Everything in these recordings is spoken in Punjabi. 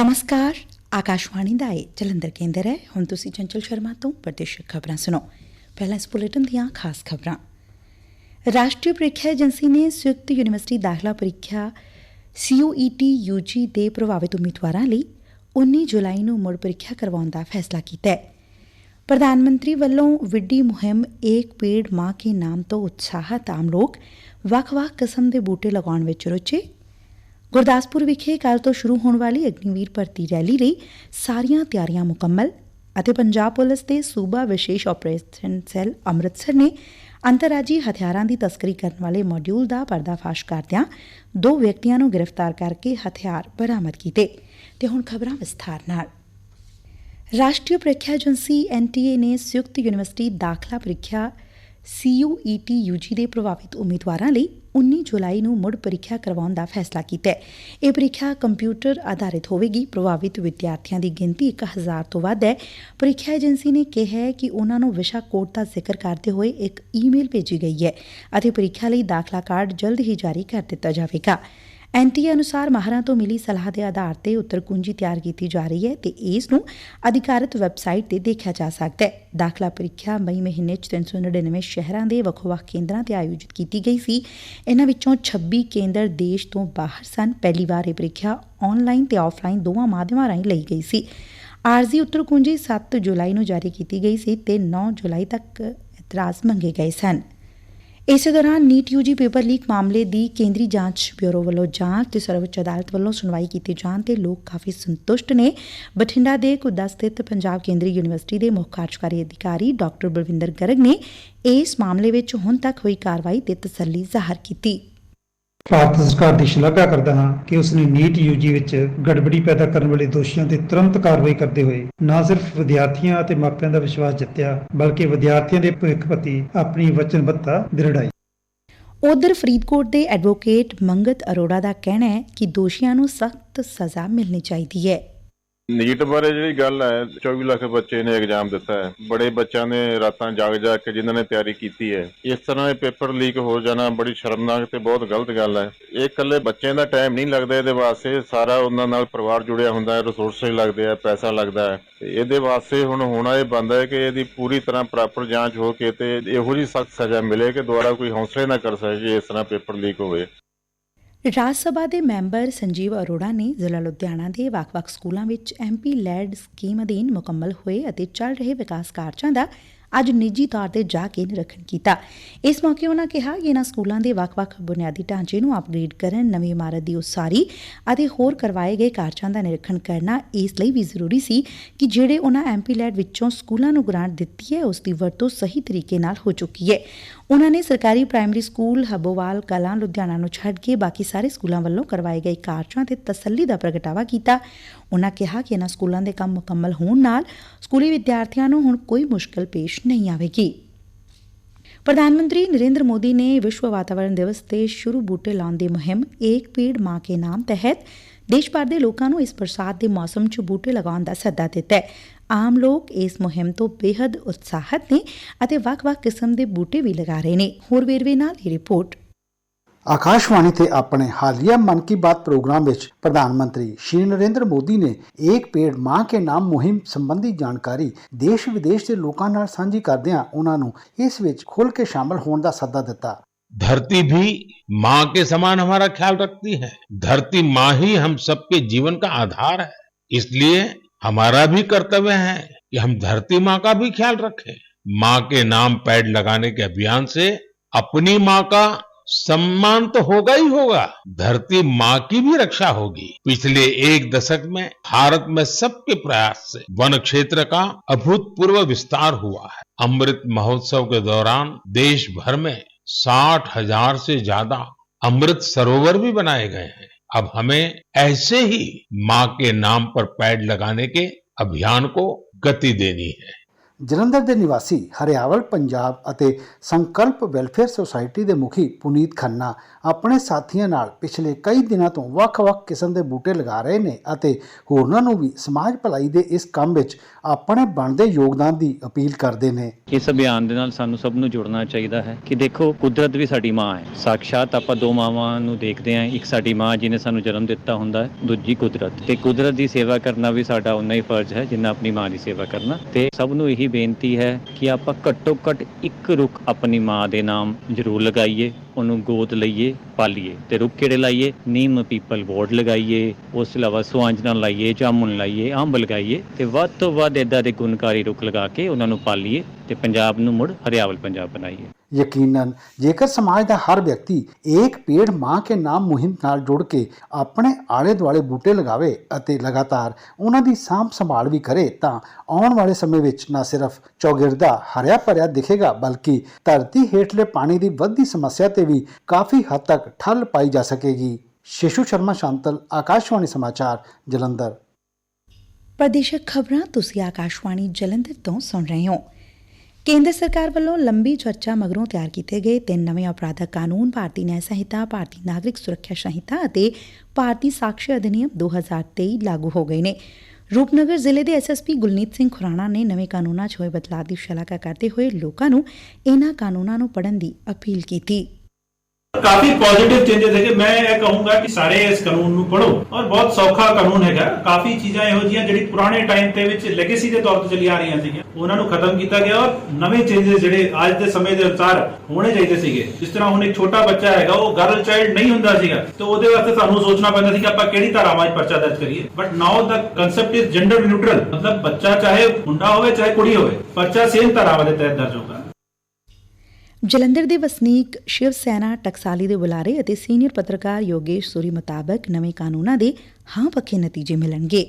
ਨਮਸਕਾਰ ਆਕਾਸ਼ਵਾਣੀ ਦਾ ਇਹ ਜਲੰਧਰ ਕੇਂਦਰ ਹੈ ਹੁਣ ਤੁਸੀਂ ਚੰਚਲ ਸ਼ਰਮਾ ਤੋਂ ਪ੍ਰਦੇਸ਼ਕ ਖਬਰਾਂ ਸੁਣੋ ਪਹਿਲਾਂ ਇਸ ਬੁਲੇਟਿਨ ਦੀਆਂ ਖਾਸ ਖਬਰਾਂ ਰਾਸ਼ਟਰੀ ਪ੍ਰੀਖਿਆ ਏਜੰਸੀ ਨੇ ਸੰਯੁਕਤ ਯੂਨੀਵਰਸਿਟੀ ਦਾਖਲਾ ਪ੍ਰੀਖਿਆ CUET UG ਦੇ ਪ੍ਰਭਾਵਿਤ ਉਮੀਦਵਾਰਾਂ ਲਈ 19 ਜੁਲਾਈ ਨੂੰ ਮੁੜ ਪ੍ਰੀਖਿਆ ਕਰਵਾਉਣ ਦਾ ਫੈਸਲਾ ਕੀਤਾ ਹੈ ਪ੍ਰਧਾਨ ਮੰਤਰੀ ਵੱਲੋਂ ਵਿੱਢੀ ਮੁਹਿੰਮ ਏਕ ਪੇੜ ਮਾਂ ਕੇ ਨਾਮ ਤੋਂ ਉਤਸ਼ਾਹਤ ਆਮ ਲੋਕ ਵੱਖ-ਵੱਖ ਕਿਸਮ ਦੇ ਬੂਟੇ ਲਗਾਉਣ ਵਿੱਚ ਰੁਚੇ ਗੁਰਦਾਸਪੁਰ ਵਿਖੇ ਕੱਲ ਤੋਂ ਸ਼ੁਰੂ ਹੋਣ ਵਾਲੀ ਅਗਨੀਵੀਰ ਭਰਤੀ ਰੈਲੀ ਲਈ ਸਾਰੀਆਂ ਤਿਆਰੀਆਂ ਮੁਕੰਮਲ ਅਤੇ ਪੰਜਾਬ ਪੁਲਿਸ ਦੇ ਸੂਬਾ ਵਿਸ਼ੇਸ਼ ਆਪਰੇਸ਼ਨ ਸੈੱਲ ਅੰਮ੍ਰਿਤਸਰ ਨੇ ਅੰਤਰਰਾਜੀ ਹਥਿਆਰਾਂ ਦੀ ਤਸਕਰੀ ਕਰਨ ਵਾਲੇ ਮੋਡਿਊਲ ਦਾ ਪਰਦਾਫਾਸ਼ ਕਰਦਿਆਂ ਦੋ ਵਿਅਕਤੀਆਂ ਨੂੰ ਗ੍ਰਿਫਤਾਰ ਕਰਕੇ ਹਥਿਆਰ ਬਰਾਮਦ ਕੀਤੇ ਤੇ ਹੁਣ ਖਬਰਾਂ ਵਿਸਥਾਰ ਨਾਲ। ਰਾਸ਼ਟਰੀ ਪ੍ਰੀਖਿਆ ਏਜੰਸੀ ਐਨਟੀਏ ਨੇ ਸੰਯੁਕਤ ਯੂਨੀਵਰਸਿਟੀ ਦਾਖਲਾ ਪ੍ਰੀਖਿਆ CUET UG ਦੇ ਪ੍ਰਭਾਵਿਤ ਉਮੀਦਵਾਰਾਂ ਲਈ 19 ਜੁਲਾਈ ਨੂੰ ਮੁੜ ਪ੍ਰੀਖਿਆ ਕਰਵਾਉਣ ਦਾ ਫੈਸਲਾ ਕੀਤਾ ਹੈ। ਇਹ ਪ੍ਰੀਖਿਆ ਕੰਪਿਊਟਰ ਆਧਾਰਿਤ ਹੋਵੇਗੀ। ਪ੍ਰਭਾਵਿਤ ਵਿਦਿਆਰਥੀਆਂ ਦੀ ਗਿਣਤੀ 1000 ਤੋਂ ਵੱਧ ਹੈ। ਪ੍ਰੀਖਿਆ ਏਜੰਸੀ ਨੇ ਕਿਹਾ ਹੈ ਕਿ ਉਹਨਾਂ ਨੂੰ ਵਿਸ਼ਾ ਕੋਡ ਦਾ ਜ਼ਿਕਰ ਕਰਦੇ ਹੋਏ ਇੱਕ ਈਮੇਲ ਭੇਜੀ ਗਈ ਹੈ ਅਤੇ ਪ੍ਰੀਖਿਆ ਲਈ ਦਾਖਲਾ ਕਾਰਡ ਜਲਦ ਹੀ ਜਾਰੀ ਕਰ ਦਿੱਤਾ ਜਾਵੇਗਾ। ਐਨਟੀਏ ਅਨੁਸਾਰ ਮਾਹਰਾਂ ਤੋਂ ਮਿਲੀ ਸਲਾਹ ਦੇ ਆਧਾਰ ਤੇ ਉੱਤਰ ਕੁੰਜੀ ਤਿਆਰ ਕੀਤੀ ਜਾ ਰਹੀ ਹੈ ਤੇ ਇਸ ਨੂੰ ਅਧਿਕਾਰਤ ਵੈਬਸਾਈਟ ਤੇ ਦੇਖਿਆ ਜਾ ਸਕਦਾ ਹੈ। ਦਾਖਲਾ ਪ੍ਰੀਖਿਆ ਮਈ ਮਹੀਨੇ ਚ 399 ਸ਼ਹਿਰਾਂ ਦੇ ਵੱਖ-ਵੱਖ ਕੇਂਦਰਾਂ ਤੇ ਆਯੋਜਿਤ ਕੀਤੀ ਗਈ ਸੀ। ਇਹਨਾਂ ਵਿੱਚੋਂ 26 ਕੇਂਦਰ ਦੇਸ਼ ਤੋਂ ਬਾਹਰ ਸਨ। ਪਹਿਲੀ ਵਾਰ ਇਹ ਪ੍ਰੀਖਿਆ ਆਨਲਾਈਨ ਤੇ ਆਫਲਾਈਨ ਦੋਵਾਂ ਮਾਧਿਅਮਾਂ ਰਾਹੀਂ ਲਈ ਗਈ ਸੀ। ਆਰਜ਼ੀ ਉੱਤਰ ਕੁੰਜੀ 7 ਜੁਲਾਈ ਨੂੰ ਜਾਰੀ ਕੀਤੀ ਗਈ ਸੀ ਤੇ 9 ਜੁਲਾਈ ਤੱਕ ਇਤਰਾਜ਼ ਮੰਗੇ ਗਏ ਸਨ। ਇਸੇ ਦੌਰਾਨ ਨੀਟ ਯੂਜੀ ਪੇਪਰ ਲੀਕ ਮਾਮਲੇ ਦੀ ਕੇਂਦਰੀ ਜਾਂਚ ਬਿਊਰੋ ਵੱਲੋਂ ਜਾਂਚ ਤੇ ਸਰਵਉੱਚ ਅਦਾਲਤ ਵੱਲੋਂ ਸੁਣਵਾਈ ਕੀਤੇ ਜਾਣ ਤੇ ਲੋਕ ਕਾਫੀ ਸੰਤੁਸ਼ਟ ਨੇ। ਬਠਿੰਡਾ ਦੇ ਕੁੱਦਾ ਸਥਿਤ ਪੰਜਾਬ ਕੇਂਦਰੀ ਯੂਨੀਵਰਸਿਟੀ ਦੇ ਮੁੱਖ ਕਾਰਜਕਾਰੀ ਅਧਿਕਾਰੀ ਡਾਕਟਰ ਬਲਵਿੰਦਰ ਗਰਗ ਨੇ ਇਸ ਮਾਮਲੇ ਵਿੱਚ ਹੁਣ ਤੱਕ ਹੋਈ ਕਾਰਵਾਈ ਤੇ ਤਸੱਲੀ ਜ਼ਾਹਰ ਕੀਤੀ। ਭਾਰਤ ਸਰਕਾਰ ਦੀ ਸ਼ਲਾਘਾ ਕਰਦਾ ਹਾਂ ਕਿ ਉਸਨੇ ਨੀਟ ਯੂਜੀ ਵਿੱਚ ਗੜਬੜੀ ਪੈਦਾ ਕਰਨ ਵਾਲੇ ਦੋਸ਼ੀਆਂ ਤੇ ਤੁਰੰਤ ਕਾਰਵਾਈ ਕਰਦੇ ਹੋਏ ਨਾ ਸਿਰਫ ਵਿਦਿਆਰਥੀਆਂ ਅਤੇ ਮਾਪਿਆਂ ਦਾ ਵਿਸ਼ਵਾਸ ਜਿੱਤਿਆ, ਬਲਕਿ ਵਿਦਿਆਰਥੀਆਂ ਦੇ ਭਵਿੱਖ ਪ੍ਰਤੀ ਆਪਣੀ ਵਚਨਬੱਧਤਾ ਦ੍ਰਿੜਾਈ। ਉਧਰ ਫਰੀਦਕੋਟ ਦੇ ਐਡਵੋਕੇਟ ਮੰਗਤ ਅਰੋੜਾ ਦਾ ਕਹਿਣਾ ਹੈ ਕਿ ਦੋਸ਼ੀਆਂ ਨੂੰ ਸਖਤ ਸਜ਼ਾ ਮਿਲਣੀ ਚਾਹੀਦੀ ਹੈ। ਨੀਟ ਬਾਰੇ ਜਿਹੜੀ ਗੱਲ ਹੈ 24 ਲੱਖ ਬੱਚੇ ਨੇ ਐਗਜ਼ਾਮ ਦਿੱਤਾ ਹੈ। ਬੜੇ ਬੱਚਿਆਂ ਨੇ ਰਾਤਾਂ ਜਾਗ ਜਾਗ ਕੇ ਜਿਨ੍ਹਾਂ ਨੇ ਤਿਆਰੀ ਕੀਤੀ ਹੈ, ਇਸ ਤਰ੍ਹਾਂ ਇਹ ਪੇਪਰ ਲੀਕ ਹੋ ਜਾਣਾ ਬੜੀ ਸ਼ਰਮਨਾਕ ਤੇ ਬਹੁਤ ਗਲਤ ਗੱਲ ਹੈ। ਇਹ ਇਕੱਲੇ ਬੱਚਿਆਂ ਦਾ ਟਾਈਮ ਨਹੀਂ ਲੱਗਦਾ, ਇਹਦੇ ਵਾਸਤੇ ਸਾਰਾ ਉਹਨਾਂ ਨਾਲ ਪਰਿਵਾਰ ਜੁੜਿਆ ਹੁੰਦਾ ਹੈ ਰਿਸੋਰਸਸ ਲੱਗਦੇ ਆ, ਪੈਸਾ ਲੱਗਦਾ ਹੈ। ਇਹਦੇ ਵਾਸਤੇ ਹੁਣ ਹੋਣਾ ਇਹ ਬੰਦਾ ਹੈ ਕਿ ਇਹਦੀ ਪੂਰੀ ਤਰ੍ਹਾਂ ਪ੍ਰੋਪਰ ਜਾਂਚ ਹੋ ਕੇ ਤੇ ਇਹੋ ਜਿਹੀ ਸਖਤ ਸਜ਼ਾ ਮਿਲੇ ਕਿ ਦੁਬਾਰਾ ਕੋਈ ਹੌਸਲੇ ਨਾ ਕਰ ਸਕੇ, ਇਸ ਤਰ੍ਹਾਂ ਪੇਪਰ ਲੀਕ ਹੋਵੇ। ਰਾਜ ਸਭਾ ਦੇ ਮੈਂਬਰ ਸੰਜੀਵ ਅਰੋੜਾ ਨੇ ਜ਼ਿਲ੍ਹਾ ਲੁਧਿਆਣਾ ਦੇ ਵੱਖ-ਵੱਖ ਸਕੂਲਾਂ ਵਿੱਚ ਐਮਪੀ ਲੈਡ ਸਕੀਮ ਅਧੀਨ ਮੁਕੰਮਲ ਹੋਏ ਅਤੇ ਚੱਲ ਰਹੇ ਵਿਕਾਸ ਕਾਰਜਾਂ ਦਾ ਅੱਜ ਨਿੱਜੀ ਤੌਰ ਤੇ ਜਾ ਕੇ ਨਿਰੀਖਣ ਕੀਤਾ। ਇਸ ਮੌਕੇ ਉਨ੍ਹਾਂ ਕਿਹਾ ਕਿ ਇਹਨਾਂ ਸਕੂਲਾਂ ਦੇ ਵੱਖ-ਵੱਖ ਬੁਨਿਆਦੀ ਢਾਂਚੇ ਨੂੰ ਅਪਗ੍ਰੇਡ ਕਰਨ, ਨਵੀਂ ਇਮਾਰਤ ਦੀ ਉਸਾਰੀ ਅਤੇ ਹੋਰ ਕਰਵਾਏ ਗਏ ਕਾਰਜਾਂ ਦਾ ਨਿਰੀਖਣ ਕਰਨਾ ਇਸ ਲਈ ਵੀ ਜ਼ਰੂਰੀ ਸੀ ਕਿ ਜਿਹੜੇ ਉਹਨਾਂ ਐਮਪੀ ਲੈਡ ਵਿੱਚੋਂ ਸਕੂਲਾਂ ਨੂੰ ਗ੍ਰਾਂਟ ਦਿੱਤੀ ਹੈ, ਉਸ ਦੀ ਵਰਤੋਂ ਸਹੀ ਤਰੀਕੇ ਨਾਲ ਹੋ ਚੁੱਕੀ ਹੈ। ਉਹਨਾਂ ਨੇ ਸਰਕਾਰੀ ਪ੍ਰਾਇਮਰੀ ਸਕੂਲ, ਹਬੋਵਾਲ, ਕਲਾਂ, ਲੁਧਿਆਣਾ ਨੂੰ ਛੱਡ ਕੇ ਬਾਕੀ ਸਾਰੇ ਸਕੂਲਾਂ ਵੱਲੋਂ ਕਰਵਾਏ ਗਏ ਕਾਰਜਾਂ ਤੇ ਤਸੱਲੀ ਦਾ ਪ੍ਰਗਟਾਵਾ ਕੀਤਾ। ਉਹਨਾਂ ਕਿਹਾ ਕਿ ਇਹਨਾਂ ਸਕੂਲਾਂ ਦੇ ਕੰਮ ਮੁਕੰਮਲ ਹੋਣ ਨਾਲ ਸਕੂਲੀ ਵਿਦਿਆਰਥੀਆਂ ਨੂੰ ਹੁਣ ਕੋਈ ਮੁਸ਼ਕਲ ਪੇਸ਼ ਨਹੀਂ ਆਵੇਗੀ। ਪ੍ਰਧਾਨ ਮੰਤਰੀ ਨਰਿੰਦਰ ਮੋਦੀ ਨੇ ਵਿਸ਼ਵ ਵਾਤਾਵਰਣ ਦਿਵਸ ਤੇ ਸ਼ੁਰੂ ਬੂਟੇ ਲਾਉਣ ਦੀ ਮੁਹਿੰਮ ਏਕ ਪੇੜ ਮਾਂ ਕੇ ਨਾਮ ਤਹਿਤ ਦੇਸ਼ ਭਰ ਦੇ ਲੋਕਾਂ ਨੂੰ ਇਸ ਬਰਸਾਤ ਦੇ ਮੌਸਮ 'ਚ ਬੂਟੇ ਲਗਾਉਣ ਦਾ ਸੱਦਾ ਦਿੱਤਾ ਹੈ। ਆਮ ਲੋਕ ਇਸ ਮੁਹਿੰਮ ਤੋਂ ਬੇहद ਉਤਸ਼ਾਹਤ ਨੇ ਅਤੇ ਵੱਖ-ਵੱਖ ਕਿਸਮ ਦੇ ਬੂਟੇ ਵੀ ਲਗਾ ਰਹੇ ਨੇ। ਹੋਰ ਵੇਰਵੇ ਨਾਲ ਇਹ ਰਿਪੋਰਟ। ਆਕਾਸ਼ਵਾਣੀ ਤੇ ਆਪਣੇ ਹਾਲੀਆ ਮਨ ਕੀ ਬਾਤ ਪ੍ਰੋਗਰਾਮ ਵਿੱਚ ਪ੍ਰਧਾਨ ਮੰਤਰੀ ਸ਼੍ਰੀ ਨਰਿੰਦਰ ਮੋਦੀ ਨੇ ਏਕ ਪੇੜ ਮਾਂ ਕੇ ਨਾਮ ਮੁਹਿੰਮ ਸੰਬੰਧੀ ਜਾਣਕਾਰੀ ਦੇਸ਼ ਵਿਦੇਸ਼ ਦੇ ਲੋਕਾਂ ਨਾਲ ਸਾਂਝੀ ਕਰਦਿਆਂ ਉਹਨਾਂ ਨੂੰ ਇਸ ਵਿੱਚ ਖੁੱਲ੍ਹ ਕੇ ਸ਼ਾਮਲ ਹੋਣ ਦਾ ਸੱਦਾ ਦਿੱਤਾ धरती भी माँ के समान हमारा ख्याल रखती है धरती माँ ही हम सबके जीवन का आधार है इसलिए हमारा भी कर्तव्य है कि हम धरती माँ का भी ख्याल रखें माँ के नाम पेड़ लगाने के अभियान से अपनी माँ का सम्मान तो होगा ही होगा। धरती माँ की भी रक्षा होगी। पिछले एक दशक में भारत में सबके प्रयास से वन क्षेत्र का अभूतपूर्व विस्तार हुआ है। अमृत महोत्सव के दौरान देश भर में साठ हज़ार से ज़्यादा अमृत सरोवर भी बनाए गए हैं। अब हमें ऐसे ही माँ के नाम पर पैड लगाने के अभियान को गति देनी है। ਜਲੰਧਰ ਦੇ ਨਿਵਾਸੀ ਹਰਿਆਵਲ, ਪੰਜਾਬ ਅਤੇ ਸੰਕਲਪ ਵੈਲਫੇਅਰ ਸੁਸਾਇਟੀ ਦੇ ਮੁਖੀ ਪੁਨੀਤ ਖੰਨਾ ਆਪਣੇ ਸਾਥੀਆਂ ਨਾਲ ਪਿਛਲੇ ਕਈ ਦਿਨਾਂ ਤੋਂ ਵੱਖ-ਵੱਖ ਕਿਸਮ ਦੇ ਬੂਟੇ ਲਗਾ ਰਹੇ ਨੇ ਅਤੇ ਹੋਰਨਾਂ ਨੂੰ ਵੀ ਸਮਾਜ ਭਲਾਈ ਦੇ ਇਸ ਕੰਮ ਵਿੱਚ ਆਪਣੇ ਬਣਦੇ ਯੋਗਦਾਨ ਦੀ ਅਪੀਲ ਕਰਦੇ ਨੇ। ਇਸ ਅਭਿਆਨ ਦੇ ਨਾਲ ਸਾਨੂੰ ਸਭ ਨੂੰ ਜੁੜਨਾ ਚਾਹੀਦਾ ਹੈ ਕਿ ਦੇਖੋ, ਕੁਦਰਤ ਵੀ ਸਾਡੀ ਮਾਂ ਹੈ। ਸਾਖਸ਼ਾਤ ਆਪਾਂ ਦੋ ਮਾਵਾਂ ਨੂੰ ਦੇਖਦੇ ਹਾਂ, ਇੱਕ ਸਾਡੀ ਮਾਂ ਜਿਹਨੇ ਸਾਨੂੰ ਜਨਮ ਦਿੱਤਾ ਹੁੰਦਾ ਹੈ, ਦੂਜੀ ਕੁਦਰਤ। ਤੇ ਕੁਦਰਤ ਦੀ ਸੇਵਾ ਕਰਨਾ ਵੀ ਸਾਡਾ ਉਨਾ ਹੀ ਫਰਜ਼ ਹੈ ਜਿੰਨਾ ਆਪਣੀ ਮਾਂ ਦੀ ਸੇਵਾ ਕਰਨਾ। ਤੇ ਸਭ ਨੂੰ ਇਹੀ ਬੇਨਤੀ ਹੈ ਕਿ ਆਪਾਂ ਘੱਟੋ ਘੱਟ ਇੱਕ ਰੁੱਖ ਆਪਣੀ ਮਾਂ ਦੇ ਨਾਮ ਜ਼ਰੂਰ ਲਗਾਈਏ, ਉਹਨੂੰ ਗੋਦ ਲਈਏ, ਪਾਲੀਏ ਤੇ ਰੁੱਖ ਕਿਹੜੇ ਲਾਈਏ? ਨੀਮ ਪੀਪਲ ਬੋਰਡ ਲਗਾਈਏ, ਉਸ ਤੋਂ ਇਲਾਵਾ ਸੁਆਂਜਣਾ ਲਾਈਏ, ਜਾਮੁਨ ਲਾਈਏ ਅੰਬ ਲਗਾਈਏ ਤੇ ਵੱਧ ਤੋਂ ਵੱਧ ਇਦਾਂ ਦੇ ਗੁਣਕਾਰੀ ਰੁੱਖ ਲਗਾ ਕੇ ਉਹਨਾਂ ਨੂੰ ਪਾਲੀਏ ਤੇ ਪੰਜਾਬ ਨੂੰ ਮੁੜ ਹਰਿਆਵਲ ਪੰਜਾਬ ਬਣਾਈਏ। ਯਕੀਨਨ, ਜੇਕਰ ਸਮਾਜ ਦਾ ਹਰ ਵਿਅਕਤੀ ਏਕ ਪੇੜ ਮਾਂ ਕੇ ਨਾਮ ਮੁਹਿੰਮ ਨਾਲ ਜੁੜ ਕੇ ਆਪਣੇ ਆਲੇ ਦੁਆਲੇ ਬੂਟੇ ਲਗਾਵੇ ਅਤੇ ਲਗਾਤਾਰ ਉਹਨਾਂ ਦੀ ਸਾਂਭ ਸੰਭਾਲ ਵੀ ਕਰੇ, ਤਾਂ ਆਉਣ ਵਾਲੇ ਸਮੇਂ ਵਿੱਚ ਨਾ ਸਿਰਫ ਚੌਗਿਰਦਾ ਹਰਿਆ ਭਰਿਆ ਦਿਖੇਗਾ, ਬਲਕਿ ਧਰਤੀ ਹੇਠਲੇ ਪਾਣੀ ਦੀ ਵੱਧਦੀ ਸਮੱਸਿਆ ਤੇ ਵੀ ਕਾਫੀ ਹੱਦ ਤੱਕ ਠੱਲ ਪਾਈ ਜਾ ਸਕੇਗੀ। ਸ਼ਿਸ਼ੂ ਸ਼ਰਮਾ, ਸ਼ਾਂਤਲ, ਆਕਾਸ਼ਵਾਣੀ ਸਮਾਚਾਰ, ਜਲੰਧਰ। ਪ੍ਰਦੇਸ਼ਕ ਖਬਰਾਂ ਤੁਸੀਂ ਆਕਾਸ਼ਵਾਣੀ ਜਲੰਧਰ ਤੋਂ ਸੁਣ ਰਹੇ ਹੋ। ਕੇਂਦਰ ਸਰਕਾਰ ਵੱਲੋਂ ਲੰਬੀ ਚਰਚਾ ਮਗਰੋਂ ਤਿਆਰ ਕੀਤੇ ਗਏ ਤਿੰਨ ਨਵੇਂ ਅਪਰਾਧਕ ਕਾਨੂੰਨ, ਭਾਰਤੀ ਨਿਆਂ ਸੰਹਿਤਾ, ਭਾਰਤੀ ਨਾਗਰਿਕ ਸੁਰੱਖਿਆ ਸੰਹਿਤਾ ਅਤੇ ਭਾਰਤੀ ਸਾਕਸ਼ੀ ਅਧਿਨਿਯਮ 2023 ਲਾਗੂ ਹੋ ਗਏ ਨੇ। ਰੂਪਨਗਰ ਜ਼ਿਲ੍ਹੇ ਦੇ ਐਸਐਸਪੀ ਗੁਲਨੀਤ ਸਿੰਘ ਖੁਰਾਣਾ ਨੇ ਨਵੇਂ ਕਾਨੂੰਨਾਂ 'ਚ ਹੋਏ ਬਦਲਾਅ ਦੀ ਸ਼ਲਾਘਾ ਕਰਦੇ ਹੋਏ ਲੋਕਾਂ ਨੂੰ ਇਹਨਾਂ ਕਾਨੂੰਨਾਂ ਨੂੰ ਪੜ੍ਹਨ ਦੀ ਅਪੀਲ ਕੀਤੀ। ਕਾਫੀ ਪੋਜ਼ਿਟਿਵ ਚੇਂਜਸ ਹੈਗੇ। ਮੈਂ ਇਹ ਕਹੂੰਗਾ ਕਿ ਸਾਰੇ ਇਸ ਕਾਨੂੰਨ ਨੂੰ ਪੜੋ ਔਰ ਬਹੁਤ ਸੌਖਾ ਕਾਨੂੰਨ ਹੈਗਾ। ਕਾਫੀ ਚੀਜ਼ਾਂ ਇਹੋ ਜਿਹੀਆਂ ਜਿਹੜੀ ਪੁਰਾਣੇ ਟਾਈਮ ਤੇ ਵਿੱਚ ਲੈਗੇਸੀ ਦੇ ਤੌਰ ਤੇ ਚੱਲੀ ਆ ਰਹੀਆਂ ਸੀਗੀਆਂ। ਉਹਨਾਂ ਨੂੰ ਖਤਮ ਕੀਤਾ ਗਿਆ ਔਰ ਨਵੇਂ ਚੇਂਜਸ ਜਿਹੜੇ ਅੱਜ ਦੇ ਸਮੇਂ ਦੇ ਅਨੁਸਾਰ ਹੋਣੇ ਚਾਹੀਦੇ ਸੀਗੇ। ਜਿਸ ਤਰ੍ਹਾਂ ਹੁਣ ਇੱਕ ਛੋਟਾ ਬੱਚਾ ਹੈਗਾ, ਉਹ ਗਰਲ ਚਾਈਲਡ ਨਹੀਂ ਹੁੰਦਾ ਸੀਗਾ। ਤੇ ਉਹਦੇ ਵਾਸਤੇ ਸਾਨੂੰ ਸੋਚਣਾ ਪੈਂਦਾ ਸੀ ਕਿ ਆਪਾਂ ਕਿਹੜੀ ਧਾਰਾਵਾਂ 'ਚ ਪਰਚਾ ਦਰਜ ਕਰੀਏ। But now the concept is gender neutral ਮਤਲਬ ਬੱਚਾ ਚਾਹੇ ਮੁੰਡਾ ਹੋਵੇ, ਚਾਹੇ ਕੁੜੀ ਹੋਵੇ ਪਰਚਾ ਸੇਮ ਧਾਰਾਵਾਂ ਦੇ ਤਹਿਤ ਦਰਜ ਹੋਵੇ ਜਲੰਧਰ ਦੇ ਵਸਨੀਕ ਸ਼ਿਵ ਸੈਨਾ ਟਕਸਾਲੀ ਦੇ ਬੁਲਾਰੇ ਅਤੇ ਸੀਨੀਅਰ ਪੱਤਰਕਾਰ ਯੋਗੇਸ਼ ਸੂਰੀ ਮੁਤਾਬਕ ਨਵੇਂ ਕਾਨੂੰਨਾਂ ਦੇ ਹਾਂ ਪੱਖੇ ਨਤੀਜੇ ਮਿਲਣਗੇ।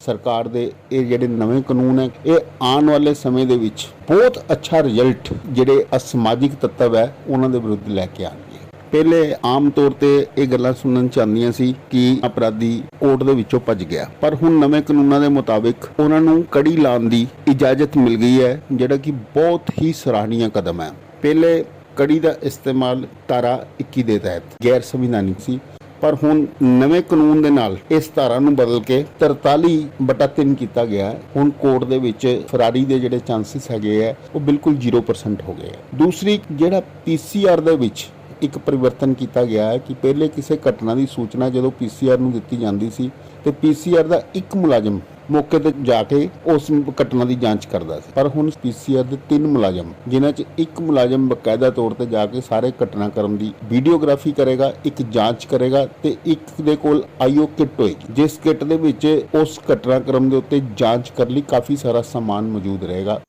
ਸਰਕਾਰ ਦੇ ਇਹ ਜਿਹੜੇ ਨਵੇਂ ਕਾਨੂੰਨ ਹੈ, ਇਹ ਆਉਣ ਵਾਲੇ ਸਮੇਂ ਦੇ ਵਿੱਚ ਬਹੁਤ ਅੱਛਾ ਰਿਜ਼ਲਟ ਜਿਹੜੇ ਅਸਮਾਜਿਕ ਤੱਤਵ ਹੈ, ਉਹਨਾਂ ਦੇ ਵਿਰੁੱਧ ਲੈ ਕੇ ਆਉਣਗੇ। ਪਹਿਲੇ ਆਮ ਤੌਰ ਤੇ ਇਹ ਗੱਲਾਂ ਸੁਣਨ ਚ ਆਉਂਦੀਆਂ ਸੀ ਕਿ ਅਪਰਾਧੀ ਕੋਰਟ ਦੇ ਵਿੱਚੋਂ ਭੱਜ ਗਿਆ। ਪਰ ਹੁਣ ਨਵੇਂ ਕਾਨੂੰਨਾਂ ਦੇ ਮੁਤਾਬਿਕ ਉਹਨਾਂ ਨੂੰ ਕੜੀ ਲਾਉਣ ਦੀ ਇਜਾਜ਼ਤ ਮਿਲ ਗਈ ਹੈ, ਜਿਹੜਾ ਕਿ ਬਹੁਤ ਹੀ ਸਰਾਹਨੀय ਕਦਮ ਹੈ। ਪਹਿਲੇ ਕੜੀ ਦਾ ਇਸਤੇਮਾਲ ਧਾਰਾ 21 ਦੇ ਤਹਿਤ ਗੈਰ ਸੰਵਿਧਾਨਿਕ ਸੀ, ਪਰ ਹੁਣ ਨਵੇਂ ਕਾਨੂੰਨ ਦੇ ਨਾਲ ਇਸ ਧਾਰਾ ਨੂੰ ਬਦਲ ਕੇ 43 ਬਟਾ 3 ਕੀਤਾ ਗਿਆ ਹੈ। ਹੁਣ ਕੋਰਟ ਦੇ ਵਿੱਚ ਫਰਾਰੀ ਦੇ ਜਿਹੜੇ ਚਾਂਸਸ ਹੈਗੇ ਆ, ਉਹ ਬਿਲਕੁਲ 0% ਹੋ ਗਏ ਆ। ਦੂਸਰੀ, ਜਿਹੜਾ ਪੀਸੀਆਰ ਦੇ ਵਿੱਚ ਇੱਕ ਪਰਿਵਰਤਨ ਕੀਤਾ ਗਿਆ ਹੈ ਕਿ ਪਹਿਲੇ ਕਿਸੇ ਘਟਨਾ ਦੀ ਸੂਚਨਾ ਜਦੋਂ ਪੀਸੀਆਰ ਨੂੰ ਦਿੱਤੀ ਜਾਂਦੀ ਸੀ, ਤੇ ਪੀਸੀਆਰ ਦਾ ਇੱਕ ਮੁਲਾਜ਼ਮ ਮੌਕੇ ਤੇ ਜਾ ਕੇ ਉਸ ਘਟਨਾ ਦੀ ਜਾਂਚ ਕਰਦਾ ਸੀ। ਪਰ ਹੁਣ ਪੀਸੀਆਰ ਦੇ ਤਿੰਨ ਮੁਲਾਜ਼ਮ, ਜਿਨ੍ਹਾਂ 'ਚ ਇੱਕ ਮੁਲਾਜ਼ਮ ਬਕਾਇਦਾ ਤੌਰ ਤੇ ਜਾ ਕੇ ਸਾਰੇ ਘਟਨਾਕ੍ਰਮ ਦੀ ਵੀਡੀਓਗ੍ਰਾਫੀ ਕਰੇਗਾ, ਇੱਕ ਜਾਂਚ ਕਰੇਗਾ ਤੇ ਇੱਕ ਦੇ ਕੋਲ ਆਈਓ ਕਿੱਟ ਹੋਏਗੀ। ਜਿਸ ਕਿੱਟ ਦੇ ਵਿੱਚ ਉਸ ਘਟਨਾਕ੍ਰਮ ਦੇ ਉੱਤੇ ਜਾਂਚ ਕਰਨ ਲਈ ਕਾਫੀ ਸਾਰਾ ਸਮਾਨ ਮੌਜੂਦ ਰਹੇਗਾ।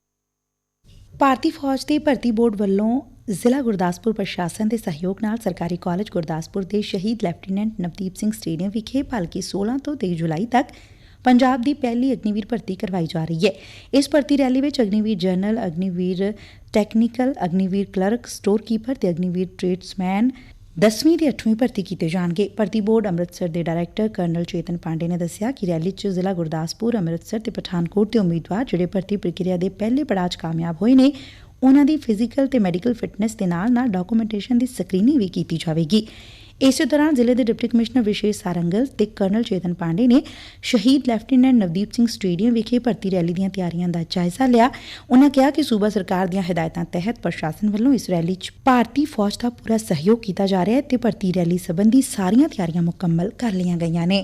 ਭਾਰਤੀ ਫੌਜ ਦੇ ਭਰਤੀ ਬੋਰਡ ਵੱਲੋਂ ਜ਼ਿਲ੍ਹਾ ਗੁਰਦਾਸਪੁਰ ਪ੍ਰਸ਼ਾਸਨ ਦੇ ਸਹਿਯੋਗ ਨਾਲ ਸਰਕਾਰੀ ਕਾਲਜ ਗੁਰਦਾਸਪੁਰ ਦੇ ਸ਼ਹੀਦ ਲੈਫਟੀਨੈਂਟ ਨਵਦੀਪ ਸਿੰਘ ਸਟੇਡੀਅਮ ਵਿਖੇ ਭਲਕੇ 16 ਤੋਂ 23 ਜੁਲਾਈ ਤੱਕ ਪੰਜਾਬ ਦੀ ਪਹਿਲੀ ਅਗਨੀਵੀਰ ਭਰਤੀ ਕਰਵਾਈ ਜਾ ਰਹੀ ਹੈ। ਇਸ ਭਰਤੀ ਰੈਲੀ ਵਿੱਚ Agniveer general, Agniveer technical Agniveer clerk store keeper ਤੇ ਅਗਨੀਵੀਰ ਟ੍ਰੇਡਸਮੈਨ 10ਵੀਂ ਤੇ 8ਵੀਂ ਭਰਤੀ ਕੀਤੇ ਜਾਣਗੇ। ਭਰਤੀ ਬੋਰਡ ਅੰਮ੍ਰਿਤਸਰ ਦੇ ਡਾਇਰੈਕਟਰ ਕਰਨਲ ਚੇਤਨ ਪਾਂਡੇ ਨੇ ਦੱਸਿਆ ਕਿ ਰੈਲੀ 'ਚ ਜ਼ਿਲ੍ਹਾ ਗੁਰਦਾਸਪੁਰ, ਅੰਮ੍ਰਿਤਸਰ ਤੇ ਪਠਾਨਕੋਟ ਦੇ ਉਮੀਦਵਾਰ ਜਿਹੜੇ ਭਰਤੀ ਪ੍ਰਕਿਰਿਆ ਦੇ ਪਹਿਲੇ ਪੜਾਅ 'ਚ ਕਾਮਯਾਬ ਹੋਏ ਨੇ, ਉਹਨਾਂ ਦੀ ਫਿਜ਼ੀਕਲ ਤੇ ਮੈਡੀਕਲ ਫਿਟਨੈਸ ਦੇ ਨਾਲ ਨਾਲ ਡਾਕੂਮੈਂਟੇਸ਼ਨ ਦੀ ਸਕਰੀਨਿੰਗ ਵੀ ਕੀਤੀ ਜਾਵੇਗੀ। ਇਸੇ ਦੌਰਾਨ ਜ਼ਿਲ੍ਹੇ ਦੇ ਡਿਪਟੀ ਕਮਿਸ਼ਨਰ ਵਿਸ਼ੇਸ਼ ਸਾਰੰਗਲ ਤੇ ਕਰਨਲ ਚੇਤਨ ਪਾਂਡੇ ਨੇ ਸ਼ਹੀਦ ਲੈਫਟੀਨੈਂਟ ਨਵਦੀਪ ਸਿੰਘ ਸਟੇਡੀਅਮ ਵਿਖੇ ਭਰਤੀ ਰੈਲੀ ਦੀਆਂ ਤਿਆਰੀਆਂ ਦਾ ਜਾਇਜ਼ਾ ਲਿਆ। ਉਹਨਾਂ ਕਿਹਾ ਕਿ ਸੂਬਾ ਸਰਕਾਰ ਦੀਆਂ ਹਦਾਇਤਾਂ ਤਹਿਤ ਪ੍ਰਸ਼ਾਸਨ ਵੱਲੋਂ ਇਸ ਰੈਲੀ 'ਚ ਭਾਰਤੀ ਫੌਜ ਦਾ ਪੂਰਾ ਸਹਿਯੋਗ ਕੀਤਾ ਜਾ ਰਿਹਾ ਹੈ ਤੇ ਭਰਤੀ ਰੈਲੀ ਸੰਬੰਧੀ ਸਾਰੀਆਂ ਤਿਆਰੀਆਂ ਮੁਕੰਮਲ ਕਰ ਲਈਆਂ ਗਈਆਂ ਨੇ।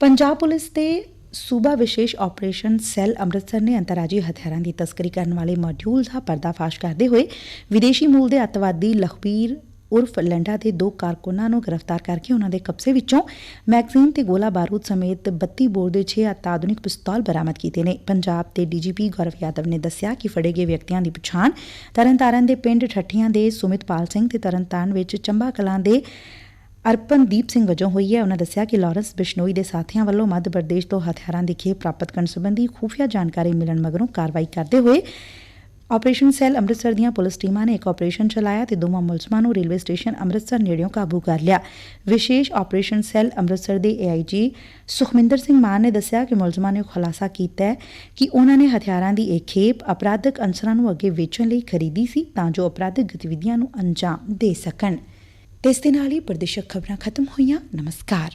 ਪੰਜਾਬ ਪੁਲਿਸ ਦੇ ਸੂਬਾ ਵਿਸ਼ੇਸ਼ ਆਪਰੇਸ਼ਨ ਸੈੱਲ ਅੰਮ੍ਰਿਤਸਰ ਨੇ ਅੰਤਰਰਾਜੀ ਹਥਿਆਰਾਂ ਦੀ ਤਸਕਰੀ ਕਰਨ ਵਾਲੇ ਮਾਡਿਊਲ ਦਾ ਪਰਦਾਫਾਸ਼ ਕਰਦੇ ਹੋਏ ਵਿਦੇਸ਼ੀ ਮੂਲ ਦੇ ਅੱਤਵਾਦੀ ਲਖਬੀਰ ਉਰਫ ਲੰਡਾ ਦੇ ਦੋ ਕਾਰਕੁਨਾਂ ਨੂੰ ਗ੍ਰਿਫਤਾਰ ਕਰਕੇ ਉਹਨਾਂ ਦੇ ਕਬਜ਼ੇ ਵਿੱਚੋਂ ਮੈਗਜ਼ੀਨ ਤੇ ਗੋਲਾ ਬਾਰੂਦ ਸਮੇਤ 32 ਬੋਰ ਦੇ 6 ਅਤਿਆਧੁਨਿਕ ਪਿਸਤੌਲ ਬਰਾਮਦ ਕੀਤੇ ਨੇ। ਪੰਜਾਬ ਦੇ ਡੀਜੀਪੀ ਗੌਰਵ ਯਾਦਵ ਨੇ ਦੱਸਿਆ ਕਿ ਫੜੇ ਗਏ ਵਿਅਕਤੀਆਂ ਦੀ ਪਛਾਣ ਤਰਨਤਾਰਨ ਦੇ ਪਿੰਡ ਠੱਠੀਆਂ ਦੇ ਸੁਮਿਤਪਾਲ ਸਿੰਘ ਤੇ ਤਰਨਤਾਰਨ ਵਿੱਚ ਚੰਬਾ ਕਲਾਂ ਦੇ ਅਰਪਨਦੀਪ ਸਿੰਘ ਵਜੋਂ ਹੋਈ ਹੈ। ਉਹਨਾਂ ਦੱਸਿਆ ਕਿ ਲਾਰੈਂਸ ਬਿਸ਼ਨੋਈ ਦੇ ਸਾਥੀਆਂ ਵੱਲੋਂ ਮੱਧ ਪ੍ਰਦੇਸ਼ ਤੋਂ ਹਥਿਆਰਾਂ ਦੀ ਖੇਪ ਪ੍ਰਾਪਤ ਕਰਨ ਸੰਬੰਧੀ ਖੂਫੀਆ ਜਾਣਕਾਰੀ ਮਿਲਣ ਮਗਰੋਂ ਕਾਰਵਾਈ ਕਰਦੇ ਹੋਏ ਆਪਰੇਸ਼ਨ ਸੈੱਲ ਅੰਮ੍ਰਿਤਸਰ ਦੀਆਂ ਪੁਲਿਸ ਟੀਮਾਂ ਨੇ ਇੱਕ ਆਪਰੇਸ਼ਨ ਚਲਾਇਆ ਤੇ ਦੋਵਾਂ ਮੁਲਜ਼ਮਾਂ ਨੂੰ ਰੇਲਵੇ ਸਟੇਸ਼ਨ ਅੰਮ੍ਰਿਤਸਰ ਨੇੜਿਓਂ ਕਾਬੂ ਕਰ ਲਿਆ। ਵਿਸ਼ੇਸ਼ ਆਪਰੇਸ਼ਨ ਸੈੱਲ ਅੰਮ੍ਰਿਤਸਰ ਦੇ ਏਆਈਜੀ ਸੁਖਮਿੰਦਰ ਸਿੰਘ ਮਾਨ ਨੇ ਦੱਸਿਆ ਕਿ ਮੁਲਜ਼ਮਾਂ ਨੇ ਖੁਲਾਸਾ ਕੀਤਾ ਹੈ ਕਿ ਉਹਨਾਂ ਨੇ ਹਥਿਆਰਾਂ ਦੀ ਇਹ ਖੇਪ ਅਪਰਾਧਿਕ ਅੰਸਰਾਂ ਨੂੰ ਅੱਗੇ ਵੇਚਣ ਲਈ ਖਰੀਦੀ ਸੀ ਤਾਂ ਜੋ ਅਪਰਾਧਿਕ ਗਤੀਵਿਧੀਆਂ ਨੂੰ ਅੰਜਾਮ ਦੇ ਸਕਣ। ਤੇ ਇਸ ਦੇ ਨਾਲ ਹੀ ਪ੍ਰਦੇਸ਼ਕ ਖਬਰਾਂ ਖਤਮ ਹੋਈਆਂ। ਨਮਸਕਾਰ।